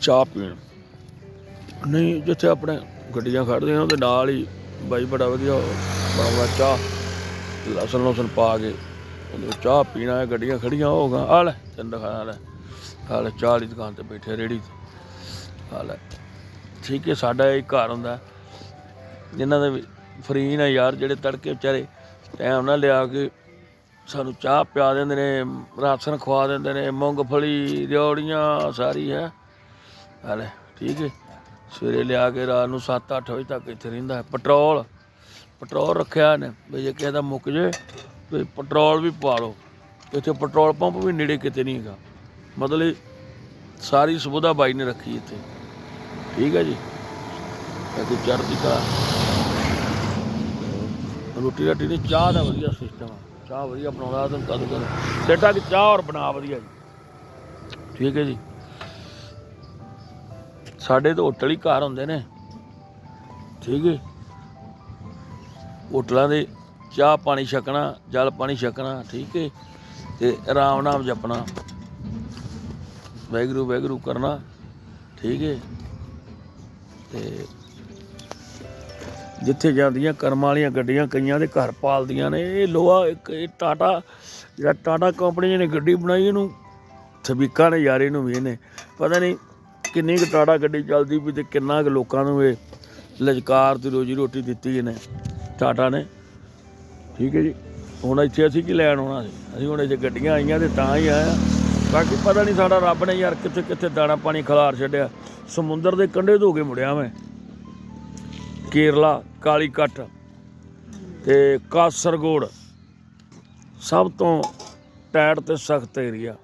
ਚਾਹ ਪੀਣ। ਨਹੀਂ, ਜਿੱਥੇ ਆਪਣੇ ਗੱਡੀਆਂ ਖੜਦੀਆਂ ਉਹਦੇ ਨਾਲ ਹੀ ਬਾਈ ਬੜਾ ਵਧੀਆ ਬਾਬਾ ਚਾਹ। ਲਸਣ ਲਸਣ ਪਾ ਕੇ ਉਹਦੇ ਚਾਹ ਪੀਣਾ ਹੈ ਗੱਡੀਆਂ ਖੜੀਆਂ ਹੋਗਾ ਆ ਲੈ, ਤੈਨੂੰ ਦਿਖਾਣਾ ਲੈ ਆ ਲੈ, ਚਾਹ ਦੀ ਦੁਕਾਨ ਤੇ ਬੈਠੇ ਰੇੜੀ ਤੇ ਆ ਲੈ। ਠੀਕ ਹੈ, ਸਾਡਾ ਇਹ ਘਰ ਹੁੰਦਾ। ਜਿਨ੍ਹਾਂ ਦੇ ਫਰੀ ਨੇ ਯਾਰ, ਜਿਹੜੇ ਤੜਕੇ ਵਿਚਾਰੇ ਟਾਈਮ ਨਾਲ ਲਿਆ ਕੇ ਸਾਨੂੰ ਚਾਹ ਪਿਆ ਦਿੰਦੇ ਨੇ, ਰਾਸ਼ਨ ਖਵਾ ਦਿੰਦੇ ਨੇ, ਮੂੰਗਫਲੀ ਰਿਓੜੀਆਂ ਸਾਰੀ ਹੈ। ਹਾਲੇ ਠੀਕ ਹੈ ਸਵੇਰੇ ਲਿਆ ਕੇ ਰਾਤ ਨੂੰ 7-8 ਵਜੇ ਤੱਕ ਇੱਥੇ ਰਹਿੰਦਾ ਪੈਟਰੋਲ ਪੈਟਰੋਲ ਰੱਖਿਆ ਨੇ ਵੀ ਜੇ ਕਿਸੇ ਦਾ ਮੁੱਕ ਜੇ ਤੇ ਪੈਟਰੋਲ ਵੀ ਪਵਾ ਲਓ। ਇੱਥੇ ਪੈਟਰੋਲ ਪੰਪ ਵੀ ਨੇੜੇ ਕਿਤੇ ਨਹੀਂ ਹੈਗਾ। ਮਤਲਬ ਸਾਰੀ ਸੁਵਿਧਾ ਬਾਈ ਨੇ ਰੱਖੀ ਇੱਥੇ। ਠੀਕ ਹੈ ਜੀ। ਬਾਕੀ ਚੜ੍ਹਦੀ ਕਲਾ। ਰੋਟੀ ਰਾਟੀ ਨਹੀਂ, ਚਾਹ ਦਾ ਵਧੀਆ ਸਿਸਟਮ ਆ। ਚਾਹ ਵਧੀਆ ਬਣਾਉਂਦਾ ਤਾਂ ਕਦ ਕਦ। ਸੇਟਾ ਕਿ ਚਾਹ ਔਰ ਬਣਾ, ਵਧੀਆ ਜੀ। ਠੀਕ ਹੈ ਜੀ। ਸਾਡੇ ਤਾਂ ਹੋਟਲ ਹੀ ਘਰ ਹੁੰਦੇ ਨੇ। ਠੀਕ ਹੈ ਹੋਟਲਾਂ ਦੇ ਚਾਹ ਪਾਣੀ ਛਕਣਾ, ਜਲ ਪਾਣੀ ਛਕਣਾ, ਠੀਕ ਹੈ ਤੇ ਆਰਾਮ ਨਾਮ ਜਪਣਾ। ਵੈਗਰੂ ਵੈਗਰੂ ਕਰਨਾ। ਠੀਕ ਹੈ ਤੇ ਜਿੱਥੇ ਜਾਂਦੀਆਂ ਕਰਮਾਂ ਵਾਲੀਆਂ ਗੱਡੀਆਂ ਕਈਆਂ ਦੇ ਘਰ ਪਾਲਦੀਆਂ ਨੇ। ਇਹ ਲੋਹਾ ਇੱਕ, ਇਹ ਟਾਟਾ, ਜਿਹੜਾ ਟਾਟਾ ਕੰਪਨੀ ਨੇ ਗੱਡੀ ਬਣਾਈ, ਇਹਨੂੰ ਸਬੀਕਾ ਨੇ ਯਾਰੇ ਨੂੰ ਵੀ ਇਹਨੇ। ਪਤਾ ਨਹੀਂ ਕਿੰਨੀ ਕੁ ਟਾਟਾ ਗੱਡੀ ਚੱਲਦੀ ਵੀ ਤੇ ਕਿੰਨਾ ਕੁ ਲੋਕਾਂ ਨੂੰ ਇਹ ਲਜਕਾਰ ਤੇ ਰੋਜੀ ਰੋਟੀ ਦਿੱਤੀ ਇਹਨੇ, ਟਾਟਾ ਨੇ। ਠੀਕ ਹੈ ਜੀ। ਹੁਣ ਇੱਥੇ ਅਸੀਂ ਕੀ ਲੈਣ ਆਉਣਾ ਸੀ? ਅਸੀਂ ਹੁਣ ਜੇ ਗੱਡੀਆਂ ਆਈਆਂ ਤੇ ਤਾਂ ਹੀ ਆਇਆ ਬਾਕੀ ਪਤਾ ਨਹੀਂ ਸਾਡਾ ਰੱਬ ਨੇ ਯਾਰ ਕਿੱਥੇ ਕਿੱਥੇ ਦਾਣਾ ਪਾਣੀ ਖਲਾਰ ਛੱਡਿਆ। ਸਮੁੰਦਰ ਦੇ ਕੰਢੇ ਤੋਂ ਕੇ ਮੁੜਿਆ ਮੈਂ। ਕੇਰਲਾ, ਕਾਲੀਕਟ ਤੇ ਕਾਸਰਗੋੜ ਸਭ ਤੋਂ ਟੈਟ ਤੇ ਸਖਤ ਏਰੀਆ।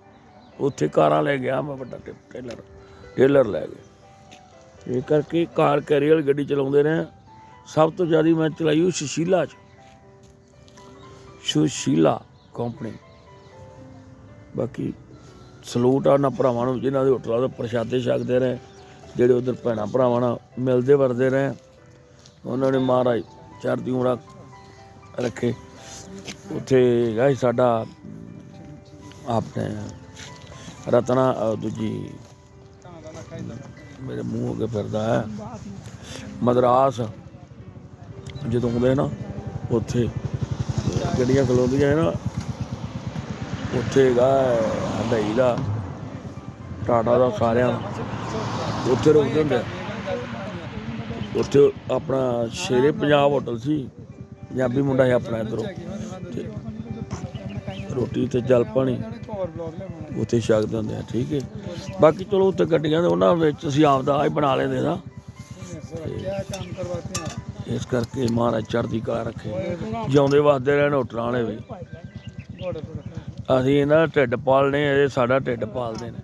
ਉੱਥੇ ਕਾਰਾਂ ਲੈ ਗਿਆ ਮੈਂ ਵੱਡਾ ਟੇਲਰ। ਟੇਲਰ ਲੈ ਗਏ। ਇਹ ਕਰਕੇ ਕਾਰ ਕੈਰੀਅਰ ਗੱਡੀ ਚਲਾਉਂਦੇ ਰਹੇ। ਸਭ ਤੋਂ ਜ਼ਿਆਦਾ ਮੈਂ ਚਲਾਈ ਉਹ ਸੁਸ਼ੀਲਾ ਚ। ਸੁਸ਼ੀਲਾ ਕੰਪਨੀ। ਬਾਕੀ ਸਲੂਟ ਆ ਉਹਨਾਂ ਭਰਾਵਾਂ ਨੂੰ, ਜਿਨ੍ਹਾਂ ਦੇ ਹੋਟਲਾਂ ਦੇ ਪ੍ਰਸ਼ਾਦੇ ਛਕਦੇ ਰਹੇ, ਜਿਹੜੇ ਉਧਰ ਭੈਣਾਂ ਭਰਾਵਾਂ ਨਾਲ ਮਿਲਦੇ ਵਰਦੇ ਰਹੇ। ਉਹਨਾਂ ਨੇ ਮਹਾਰਾਜ ਚੜ੍ਹਦੀ ਉਮਰਾਂ ਰੱਖੇ। ਉੱਥੇ ਹੈਗਾ ਸਾਡਾ ਆਪਣੇ ਰਤਨਾ ਦੂਜੀ ਮੇਰੇ ਮੂੰਹ ਅੱਗੇ ਫਿਰਦਾ ਹੈ। ਮਦਰਾਸ, ਜਦੋਂ ਆਉਂਦੇ ਨਾ, ਉੱਥੇ ਗੱਡੀਆਂ ਖਲੋਂਦੀਆਂ ਹੈ ਨਾ, ਉੱਥੇ ਹੈਗਾ ਹੰਡਈ ਦਾ, ਟਾਟਾ ਦਾ ਸਾਰਿਆਂ ਦਾ। ਉੱਥੇ ਰੁਕਦੇ ਹੁੰਦੇ ਉੱਥੇ ਆਪਣਾ ਸ਼ੇਰੇ ਪੰਜਾਬ ਹੋਟਲ ਸੀ, ਪੰਜਾਬੀ ਮੁੰਡਾ ਹੈ ਆਪਣਾ ਇਧਰੋਂ। ਰੋਟੀ ਤੇ ਜਲ ਪਾਣੀ। ਉੱਥੇ ਛਕਦੇ ਹੁੰਦੇ ਆ ਠੀਕ ਹੈ। ਬਾਕੀ ਚਲੋ ਉੱਥੇ ਗੱਡੀਆਂ ਦੇ ਉਹਨਾਂ ਵਿੱਚ ਅਸੀਂ ਆਪਦਾ ਹੀ ਬਣਾ ਲੈਂਦੇ ਨਾ। ਇਸ ਕਰਕੇ ਮਹਾਰਾਜ ਚੜ੍ਹਦੀ ਕਲਾ ਰੱਖੇ। ਜਿਉਂਦੇ ਵਸਦੇ ਰਹਿਣ ਹੋਟਲਾਂ ਵਾਲੇ ਵੀ। ਅਸੀਂ ਇਹਨਾਂ ਦਾ ਢਿੱਡ ਪਾਲਨੇ ਇਹ ਸਾਡਾ ਢਿੱਡ ਪਾਲਦੇ ਨੇ।